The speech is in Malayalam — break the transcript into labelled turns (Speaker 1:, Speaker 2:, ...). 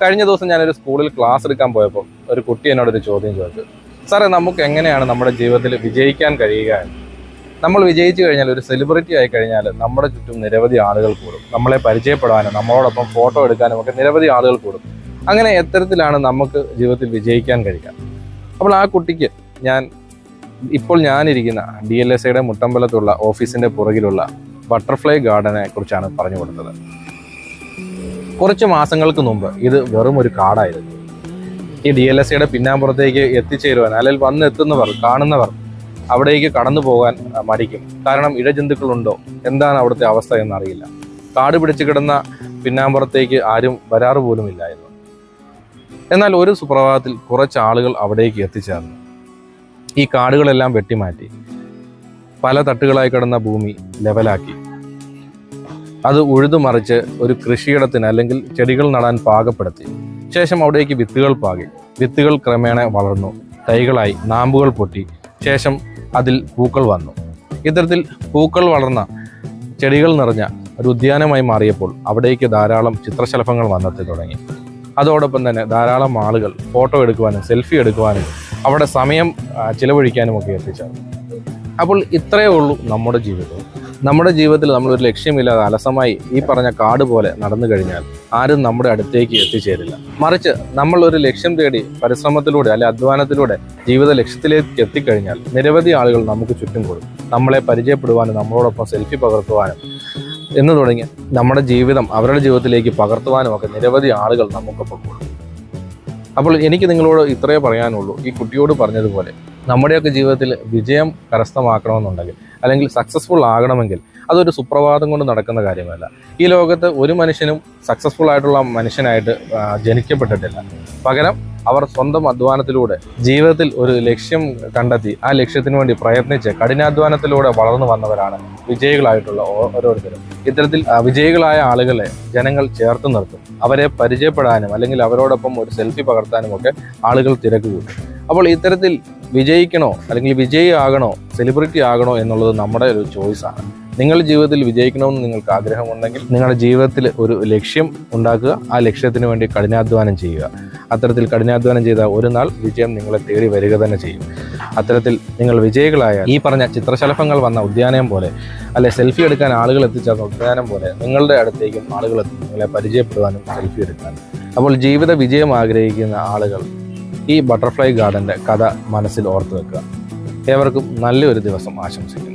Speaker 1: കഴിഞ്ഞ ദിവസം ഞാനൊരു സ്കൂളിൽ ക്ലാസ് എടുക്കാൻ പോയപ്പോൾ ഒരു കുട്ടി എന്നോടൊരു ചോദ്യം ചോദിച്ചു. സാറേ നമുക്ക് എങ്ങനെയാണ് നമ്മുടെ ജീവിതത്തിൽ വിജയിക്കാൻ കഴിയുക എന്ന്? നമ്മൾ വിജയിച്ചു കഴിഞ്ഞാൽ ഒരു സെലിബ്രിറ്റി ആയി കഴിഞ്ഞാൽ നമ്മുടെ ചുറ്റും നിരവധി ആളുകൾ കൂടും. നമ്മളെ പരിചയപ്പെടാനും നമ്മളോടൊപ്പം ഫോട്ടോ എടുക്കാനും ഒക്കെ നിരവധി ആളുകൾ കൂടും. അങ്ങനെ എത്തരത്തിലാണ് നമുക്ക് ജീവിതത്തിൽ വിജയിക്കാൻ കഴിയുക. അപ്പോൾ ആ കുട്ടിക്ക് ഞാൻ ഇപ്പോൾ ഞാനിരിക്കുന്ന ഡി എൽ എസ് ഐയുടെ മുട്ടമ്പലത്തുള്ള ഓഫീസിന്റെ പുറകിലുള്ള ബട്ടർഫ്ലൈ ഗാർഡനെ കുറിച്ചാണ് പറഞ്ഞു കൊടുത്തത്. കുറച്ച് മാസങ്ങൾക്ക് മുമ്പ് ഇത് വെറും ഒരു കാടായിരുന്നു. ഈ ഡി എൽ എസ് സിയുടെ പിന്നാമ്പുറത്തേക്ക് എത്തിച്ചേരുവാൻ അല്ലെങ്കിൽ വന്നെത്തുന്നവർ കാണുന്നവർ അവിടേക്ക് കടന്നു പോകാൻ മടിക്കും. കാരണം ഇഴജന്തുക്കളുണ്ടോ? എന്താണ് അവിടുത്തെ അവസ്ഥ എന്നറിയില്ല. കാട് പിടിച്ചു കിടന്ന പിന്നാമ്പുറത്തേക്ക് ആരും വരാറ് പോലും ഇല്ലായിരുന്നു. എന്നാൽ ഒരു സുപ്രഭാതത്തിൽ കുറച്ച് ആളുകൾ അവിടേക്ക് എത്തിച്ചേർന്നു. ഈ കാടുകളെല്ലാം വെട്ടിമാറ്റി. പല തട്ടുകളായി കിടന്ന ഭൂമി ലെവലാക്കി. അത് ഉഴുതുമറിച്ച് ഒരു കൃഷിയിടത്തിന് അല്ലെങ്കിൽ ചെടികൾ നടാൻ പാകപ്പെടുത്തി. ശേഷം അവിടേക്ക് വിത്തുകൾ പാകി. വിത്തുകൾ ക്രമേണ വളർന്നു. തൈകളായി നാമ്പുകൾ പൊട്ടി. ശേഷം അതിൽ പൂക്കൾ വന്നു. ഇത്തരത്തിൽ പൂക്കൾ വളർന്ന ചെടികൾ നിറഞ്ഞ ഒരു ഉദ്യാനമായി മാറിയപ്പോൾ അവിടേക്ക് ധാരാളം ചിത്രശലഭങ്ങൾ വന്നെത്തി തുടങ്ങി. അതോടൊപ്പം തന്നെ ധാരാളം ആളുകൾ ഫോട്ടോ എടുക്കുവാനും സെൽഫി എടുക്കുവാനും അവിടെ സമയം ചിലവഴിക്കാനും ഒക്കെ എത്തിച്ചേർന്നു. അപ്പോൾ ഇത്രയേ ഉള്ളൂ നമ്മുടെ ജീവിതം. നമ്മുടെ ജീവിതത്തിൽ നമ്മളൊരു ലക്ഷ്യമില്ലാതെ അലസമായി ഈ പറഞ്ഞ കാട് പോലെ നടന്നു കഴിഞ്ഞാൽ ആരും നമ്മുടെ അടുത്തേക്ക് എത്തിച്ചേരില്ല. മറിച്ച് നമ്മൾ ഒരു ലക്ഷ്യം തേടി പരിശ്രമത്തിലൂടെ അല്ലെ അധ്വാനത്തിലൂടെ ജീവിത ലക്ഷ്യത്തിലേക്ക് എത്തിക്കഴിഞ്ഞാൽ നിരവധി ആളുകൾ നമുക്ക് ചുറ്റും കൂടും. നമ്മളെ പരിചയപ്പെടുവാനും നമ്മളോടൊപ്പം സെൽഫി പകർത്തുവാനും എന്ന് തുടങ്ങി നമ്മുടെ ജീവിതം അവരുടെ ജീവിതത്തിലേക്ക് പകർത്തുവാനും ഒക്കെ നിരവധി ആളുകൾ നമുക്കൊപ്പം കൂടും. അപ്പോൾ എനിക്ക് നിങ്ങളോട് ഇത്രയേ പറയാനുള്ളൂ. ഈ കുട്ടിയോട് പറഞ്ഞതുപോലെ നമ്മുടെയൊക്കെ ജീവിതത്തിൽ വിജയം കരസ്ഥമാക്കണമെന്നുണ്ടെങ്കിൽ അല്ലെങ്കിൽ സക്സസ്ഫുൾ ആകണമെങ്കിൽ അതൊരു സുപ്രഭാതം കൊണ്ട് നടക്കുന്ന കാര്യമല്ല. ഈ ലോകത്ത് ഒരു മനുഷ്യനും സക്സസ്ഫുൾ ആയിട്ടുള്ള മനുഷ്യനായിട്ട് ജനിക്കപ്പെട്ടിട്ടില്ല. പകരം അവർ സ്വന്തം അധ്വാനത്തിലൂടെ ജീവിതത്തിൽ ഒരു ലക്ഷ്യം കണ്ടെത്തി ആ ലക്ഷ്യത്തിന് വേണ്ടി പ്രയത്നിച്ച് കഠിനാധ്വാനത്തിലൂടെ വളർന്നു വന്നവരാണ് വിജയികളായിട്ടുള്ള ഓരോരുത്തരും. ഇത്തരത്തിൽ വിജയികളായ ആളുകളെ ജനങ്ങൾ ചേർത്ത് നിർത്തും. അവരെ പരിചയപ്പെടാനും അല്ലെങ്കിൽ അവരോടൊപ്പം ഒരു സെൽഫി പകർത്താനും ഒക്കെ ആളുകൾ തിരക്ക് കൂട്ടും അപ്പോൾ ഇത്തരത്തിൽ വിജയിക്കണോ അല്ലെങ്കിൽ വിജയി ആകണോ സെലിബ്രിറ്റി ആകണോ എന്നുള്ളത് നമ്മുടെ ഒരു ചോയ്സാണ് നിങ്ങളുടെ ജീവിതത്തിൽ വിജയിക്കണമെന്ന് നിങ്ങൾക്ക് ആഗ്രഹമുണ്ടെങ്കിൽ നിങ്ങളുടെ ജീവിതത്തിൽ ഒരു ലക്ഷ്യം ഉണ്ടാക്കുക. ആ ലക്ഷ്യത്തിന് വേണ്ടി കഠിനാധ്വാനം ചെയ്യുക. അത്തരത്തിൽ കഠിനാധ്വാനം ചെയ്ത ഒരു നാൾ വിജയം നിങ്ങളെ തേടി വരിക തന്നെ ചെയ്യും. അത്തരത്തിൽ നിങ്ങൾ വിജയികളായ ഈ പറഞ്ഞ ചിത്രശലഭങ്ങൾ വന്ന ഉദ്യാനം പോലെ അല്ലെ സെൽഫി എടുക്കാൻ ആളുകൾ എത്തിച്ചേർന്ന ഉദ്യാനം പോലെ നിങ്ങളുടെ അടുത്തേക്കും ആളുകൾ നിങ്ങളെ പരിചയപ്പെടുവാനും സെൽഫി എടുക്കാനും. അപ്പോൾ ജീവിത വിജയം ആഗ്രഹിക്കുന്ന ആളുകൾ ഈ ബട്ടർഫ്ലൈ ഗാർഡന്റെ കഥ മനസ്സിൽ ഓർത്തു വെക്കുക. ഏവർക്കും നല്ലൊരു ദിവസം ആശംസിക്കുന്നു.